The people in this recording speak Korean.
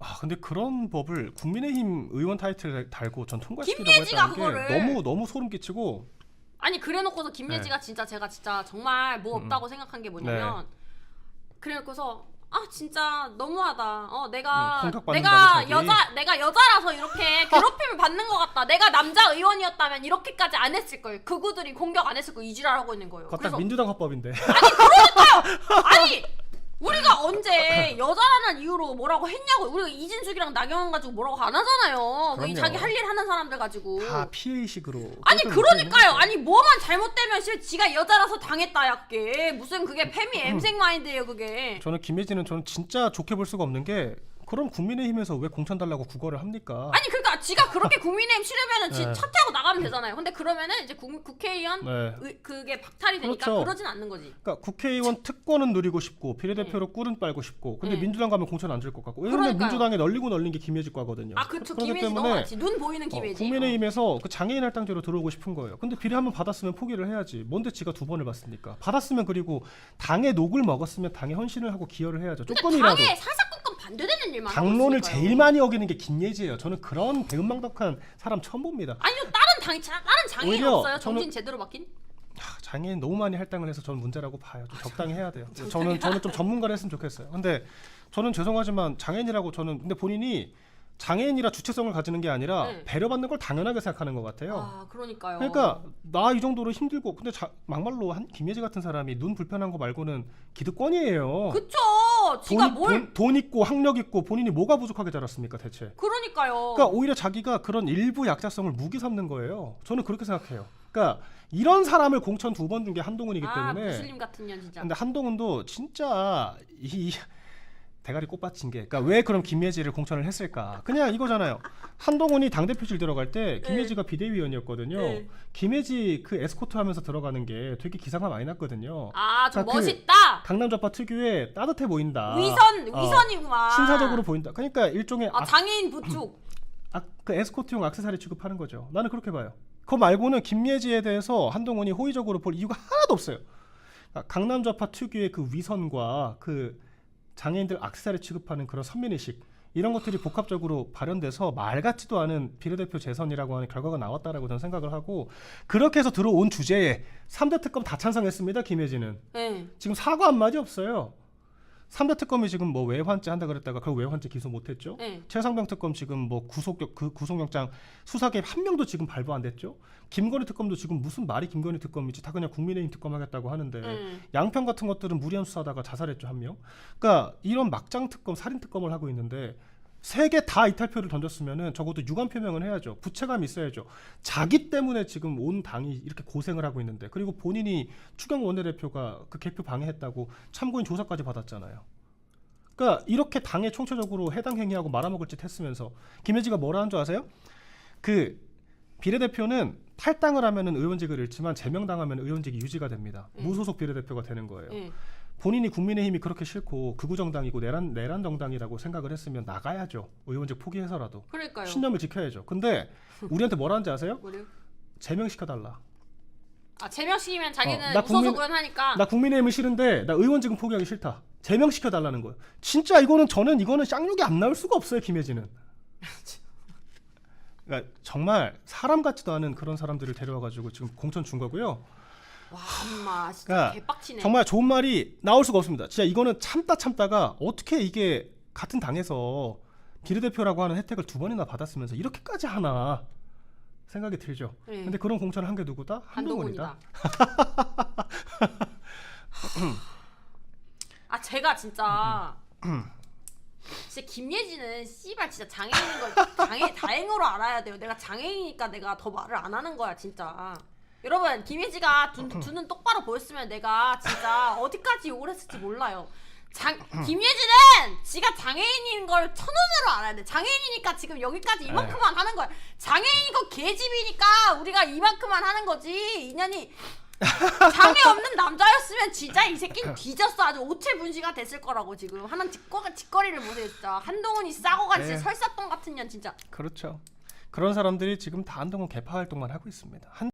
아 근데 그런 법을 국민의힘 의원 타이틀 달고 전 통과시키려고 김예지가 했다는 게 그거를- 너무 너무 소름 끼치고 아니 그래놓고서 김예지가 네. 진짜 제가 진짜 정말 뭐 없다고 생각한 게 뭐냐면 네. 그래놓고서 아 진짜 너무하다. 어 내가 음, 공격받는다고 내가 자기. 여자 내가 여자라서 이렇게 괴롭힘을 받는 것 같다. 내가 남자 의원이었다면 이렇게까지 안 했을 걸. 그구들이 공격 안 했을 거 이지랄하고 있는 거예요. 그거 딱 그래서 민주당 합법인데 아니 우리가 언제 여자라는 이유로 뭐라고 했냐고 우리가 이진숙이랑 나경원 가지고 뭐라고 안 하잖아요. 그 그럼요. 자기 할 일 하는 사람들 가지고. 다 피해의식으로 아니 그러니까요. 아니 뭐만 잘못되면 실 지가 여자라서 당했다 약게 무슨 그게 음. 페미 엠생 마인드예요 그게. 저는 김혜진은 저는 진짜 좋게 볼 수가 없는 게 그럼 국민의힘에서 왜 공천 달라고 국어를 합니까? 아니 그러니까 지가 그렇게 국민의힘 싫으면은 지 네. 차태하고 나가면 되잖아요. 근데 그러면은 이제 국, 국회의원 네. 의- 그게 박탈이 되니까 그렇죠. 그러진 않는 거지. 그러니까 국회의원 특권은 누리고 싶고 비례대표로 꿀은 빨고 싶고 근데 네. 민주당 가면 공천 안 줄 것 같고 왜냐면. 민주당에 널리고 널린 게 김혜지 과거든요. 아 그렇기 김혜지 때문에 넘어가지. 눈 보이는 어, 김혜지. 국민의힘에서 그 장애인 할당제로 들어오고 싶은 거예요. 근데 비례 한번 받았으면 포기를 해야지. 뭔데 지가 두 번을 받습니까? 받았으면 그리고 당의 녹을 먹었으면 당에 헌신을 하고 기여를 해야죠. 조금이라도. 당에 살사건건 반대되는 일만 하고 당론을 있으니까요. 제일 많이 어기는 게 김예지예요. 저는 그런 배은망덕한 사람 처음 봅니다. 아니요 다른 당 자- 다른 장애인 오히려 없어요. 저는- 정신 제대로 바뀐? 하, 장애인 너무 많이 할당을 해서 저는 문제라고 봐요. 좀 적당히 해야 돼요. 저는 저는 좀 전문가를 했으면 좋겠어요. 근데 저는 죄송하지만 장애인이라고 저는 근데 본인이 장애인이라 주체성을 가지는 게 아니라 네. 배려받는 걸 당연하게 생각하는 것 같아요. 아 그러니까요. 그러니까 나 이 정도로 힘들고 근데 자, 막말로 한 김예지 같은 사람이 눈 불편한 거 말고는 기득권이에요. 그쵸. 지가 돈, 뭘 돈, 돈 있고 학력 있고 본인이 뭐가 부족하게 자랐습니까 대체? 그러니까요. 그러니까 오히려 자기가 그런 일부 약자성을 무기 삼는 거예요. 저는 그렇게 생각해요. 그러니까 이런 사람을 공천 두 번 준 게 한동훈이기 아 때문에. 무슬림 같은 년 진짜. 근데 한동훈도 진짜 이 대가리 꽃받친 게, 그러니까 왜 그럼 김예지를 공천을 했을까? 그냥 이거잖아요. 한동훈이 당 대표실 들어갈 때 김예지가 비대위원이었거든요. 네. 김예지 그 에스코트 하면서 들어가는 게 되게 기사가 많이 났거든요. 아 좀 그러니까 그 멋있다. 강남 좌파 특유의 따뜻해 보인다. 위선 어, 위선이구만. 신사적으로 보인다. 그러니까 일종의 아 악- 장애인 부축. 아, 그 에스코트용 악세사리 취급하는 거죠. 나는 그렇게 봐요. 그거 말고는 김예지에 대해서 한동훈이 호의적으로 볼 이유가 하나도 없어요. 그러니까 강남 좌파 특유의 그 위선과 그 장애인들 악세사리 취급하는 그런 선민의식 이런 것들이 복합적으로 발현돼서 말 같지도 않은 비례대표 재선이라고 하는 결과가 나왔다라고 저는 생각을 하고 그렇게 해서 들어온 주제에 3대 특검 다 찬성했습니다. 김예지는 네. 지금 사과 한마디 없어요. 3대 특검이 지금 뭐 외환죄 한다 그랬다가 그 외환죄 기소 못했죠. 네. 최상병 특검 지금 뭐 구속 그 구속영장 수사 개입 한 명도 지금 발부 안 됐죠. 김건희 특검도 지금 무슨 말이 김건희 특검이지 다 그냥 국민의힘 특검 하겠다고 하는데 음. 양평 같은 것들은 무리한 수사다가 자살했죠 한 명. 그러니까 이런 막장 특검 살인 특검을 하고 있는데 세 개 다 이탈표를 던졌으면은 적어도 유감 표명은 해야죠. 부채감이 있어야죠. 자기 때문에 지금 온 당이 이렇게 고생을 하고 있는데 그리고 본인이 추경 원내대표가 그 개표 방해했다고 참고인 조사까지 받았잖아요. 그러니까 이렇게 당에 총체적으로 해당 행위하고 말아먹을 짓 했으면서 김혜지가 뭐라 한 줄 아세요? 그 비례대표는 탈당을 하면은 의원직을 잃지만 제명당하면 의원직이 유지가 됩니다. 음. 무소속 비례대표가 되는 거예요. 네. 본인이 국민의힘이 그렇게 싫고 극우 정당이고 내란 내란 정당이라고 생각을 했으면 나가야죠. 의원직 포기해서라도 그러니까요. 신념을 지켜야죠. 근데 우리한테 뭐라는지 아세요? 뭐래요? 제명시켜 달라. 아 제명시키면 자기는 어, 나 국민- 무소속은 하니까. 나 국민의힘은 싫은데 나 의원직은 포기하기 싫다. 제명시켜 달라는 거예요. 진짜 이거는 저는 이거는 쌍욕이 안 나올 수가 없어요, 김혜진은. 그러니까 정말 사람 같지도 않은 그런 사람들을 데려와 가지고 지금 공천 준 거고요. 와 엄마 진짜 그러니까 개빡치네. 정말 좋은 말이 나올 수가 없습니다. 진짜 이거는 참다 참다가 어떻게 이게 같은 당에서 비례대표라고 하는 혜택을 두 번이나 받았으면서 이렇게까지 하나 생각이 들죠. 네. 근데 그런 공천을 한 게 누구다? 한동훈이다. 한동훈이다. 아 제가 진짜 진짜 김예진은 씨발 진짜 장애인인 걸 장애 다행으로 알아야 돼요. 내가 장애인이니까 내가 더 말을 안 하는 거야 진짜. 여러분 김예지가 두, 두눈 똑바로 보였으면 내가 진짜 어디까지 욕을 했을지 몰라요. 장 김예진은 지가 장애인인 걸 천원으로 알아야 돼. 장애인이니까 지금 여기까지 이만큼만 하는 거야. 장애인이고 개집이니까 우리가 이만큼만 하는 거지. 인연이 장애 없는 남자였으면 진짜 이 새끼는 뒤졌어 아주 오체 분시가 됐을 거라고 지금 하는 짓거, 짓거리를 보세요 진짜 한동훈이 싸고 간 진짜 네. 설사똥 같은 년 진짜 그렇죠. 그런 사람들이 지금 다 한동훈 개파 활동만 하고 있습니다. 한